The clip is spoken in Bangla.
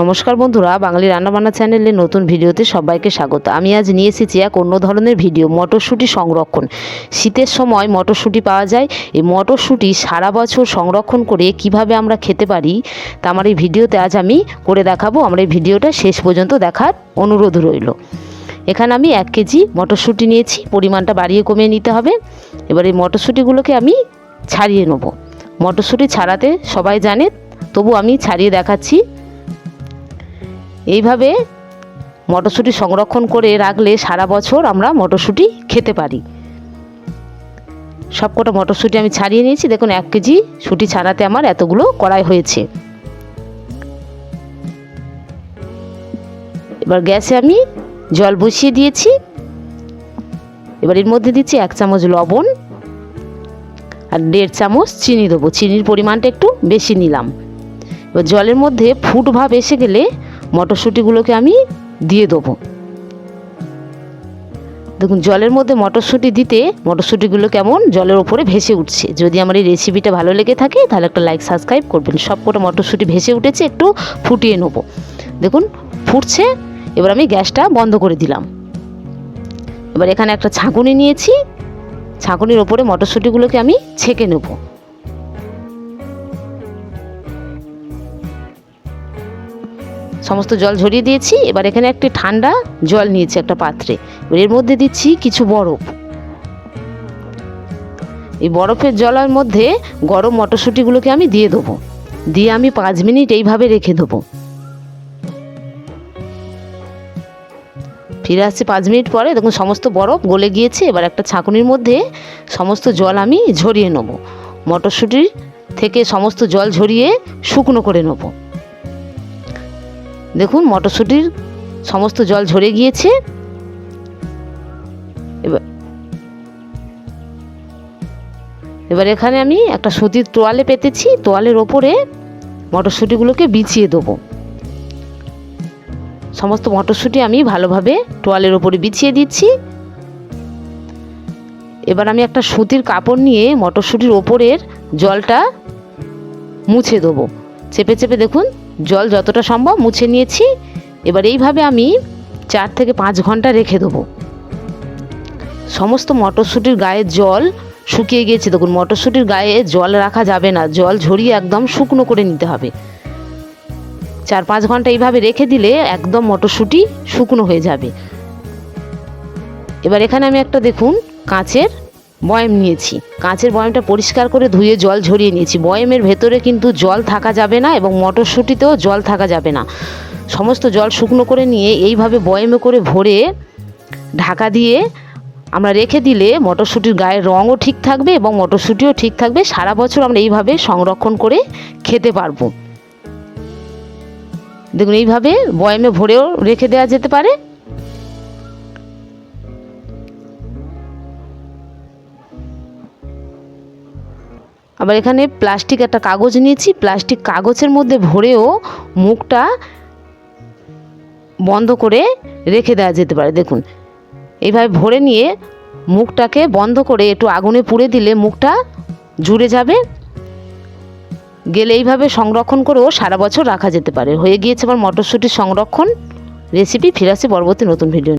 নমস্কার বন্ধুরা, বাঙালি রান্নাবান্না চ্যানেলে নতুন ভিডিওতে সবাইকে স্বাগত। আমি আজ নিয়ে এসেছি এক অন্য ধরনের ভিডিও, মটরশুঁটি সংরক্ষণ। শীতের সময় মটরশুঁটি পাওয়া যায়। এই মটরশুঁটি সারা বছর সংরক্ষণ করে কীভাবে আমরা খেতে পারি, তা আমার এই ভিডিওতে আজ আমি করে দেখাবো। আমার এই ভিডিওটা শেষ পর্যন্ত দেখার অনুরোধ রইল। এখানে আমি এক কেজি মটরশুঁটি নিয়েছি, পরিমাণটা বাড়িয়ে কমিয়ে নিতে হবে। এবার এই মটরশুঁটিগুলোকে আমি ছাড়িয়ে নেব। মটরশুঁটি ছাড়াতে সবাই জানে, তবু আমি ছাড়িয়ে দেখাচ্ছি। এইভাবে মটরশুঁটি সংরক্ষণ করে রাখলে সারা বছর আমরা মটরশুঁটি খেতে পারি। সবকটা মটরশুঁটি আমি ছাড়িয়ে নিয়েছি। দেখুন, এক কেজি শুঁটি ছাড়াতে আমার এতগুলো কড়াই হয়েছে। এবার গ্যাসে আমি জল বসিয়ে দিয়েছি। এবার এর মধ্যে দিচ্ছি এক চামচ লবণ আর দেড় চামচ চিনি দেবো। চিনির পরিমাণটা একটু বেশি নিলাম। এবার জলের মধ্যে ফুট ভাব এসে গেলে মটরশুঁটিগুলোকে আমি দিয়ে দেবো। দেখুন, জলের মধ্যে মটরশুঁটি দিতে মটরশুঁটিগুলো কেমন জলের ওপরে ভেসে উঠছে। যদি আমার এই রেসিপিটা ভালো লেগে থাকে, তাহলে একটা লাইক, সাবস্ক্রাইব করবেন। সব কটা মটরশুঁটি ভেসে উঠেছে, একটু ফুটিয়ে নেব। দেখুন, ফুটছে, এবার আমি গ্যাসটা বন্ধ করে দিলাম। এবার এখানে একটা ছাঁকুনি নিয়েছি। ছাঁকুনির ওপরে মটরশুঁটিগুলোকে আমি ছেঁকে নেব। সমস্ত জল ঝরিয়ে দিয়েছি। এবার এখানে একটি ঠান্ডা জল নিয়েছি একটা পাত্রে। এবার এর মধ্যে দিচ্ছি কিছু বরফ। এই বরফের জলের মধ্যে গরম মটরশুঁটিগুলোকে আমি দিয়ে দেবো। দিয়ে আমি পাঁচ মিনিট এইভাবে রেখে দেবো। ফিরে আসছি পাঁচ মিনিট পরে। দেখুন, সমস্ত বরফ গলে গিয়েছে। এবার একটা ছাঁকুনির মধ্যে সমস্ত জল আমি ঝরিয়ে নেব। মটরশুঁটির থেকে সমস্ত জল ঝরিয়ে শুকনো করে নেব। দেখুন, মটরশুঁটির সমস্ত জল ঝরে গিয়েছে। এবার এবার এখানে আমি একটা সুতির তোয়ালে পেতেছি। তোয়ালের ওপরে মটরশুঁটিগুলোকে বিছিয়ে দেবো। সমস্ত মটরশুঁটি আমি ভালোভাবে তোয়ালের ওপরে বিছিয়ে দিচ্ছি। এবার আমি একটা সুতির কাপড় নিয়ে মটরশুঁটির ওপরের জলটা মুছে দেবো। চেপে চেপে দেখুন জল যতটা সম্ভব মুছে নিয়েছি। এবার এইভাবে আমি চার থেকে পাঁচ ঘণ্টা রেখে দেবো। সমস্ত মটরশুঁটির গায়ে জল শুকিয়ে গিয়েছে। দেখুন, মটরশুঁটির গায়ে জল রাখা যাবে না। জল ঝরিয়ে একদম শুকনো করে নিতে হবে। চার পাঁচ ঘণ্টা এইভাবে রেখে দিলে একদম মটরশুঁটি শুকনো হয়ে যাবে। এবার এখানে আমি একটা দেখুন, কাঁচের বয়াম নিয়েছি। কাঁচের বয়ামটা পরিষ্কার করে ধুয়ে জল ঝরিয়ে নিয়েছি। বয়ামের ভেতরে কিন্তু জল থাকা যাবে না এবং মটরশুঁটিতেও জল থাকা যাবে না। সমস্ত জল শুকনো করে নিয়ে এইভাবে বয়ামে করে ভরে ঢাকা দিয়ে আমরা রেখে দিলে মটরশুঁটির গায়ের রঙও ঠিক থাকবে এবং মটরশুঁটিও ঠিক থাকবে। সারা বছর আমরা এইভাবে সংরক্ষণ করে খেতে পারব। দেখুন, এইভাবে বয়ামে ভরেও রেখে দেওয়া যেতে পারে। আবার এখানে প্লাস্টিক একটা কাগজ নিয়েছি, প্লাস্টিক কাগজের মধ্যে ভরেও মুখটা বন্ধ করে রেখে দেওয়া যেতে পারে। দেখুন, এইভাবে ভরে নিয়ে মুখটাকে বন্ধ করে একটু আগুনে পুড়ে দিলে মুখটা জুড়ে যাবে। গেলে এইভাবে সংরক্ষণ করেও সারা বছর রাখা যেতে পারে। হয়ে গিয়েছে আমার মটরশুঁটির সংরক্ষণ রেসিপি। ফিরে আসছে পরবর্তী নতুন ভিডিও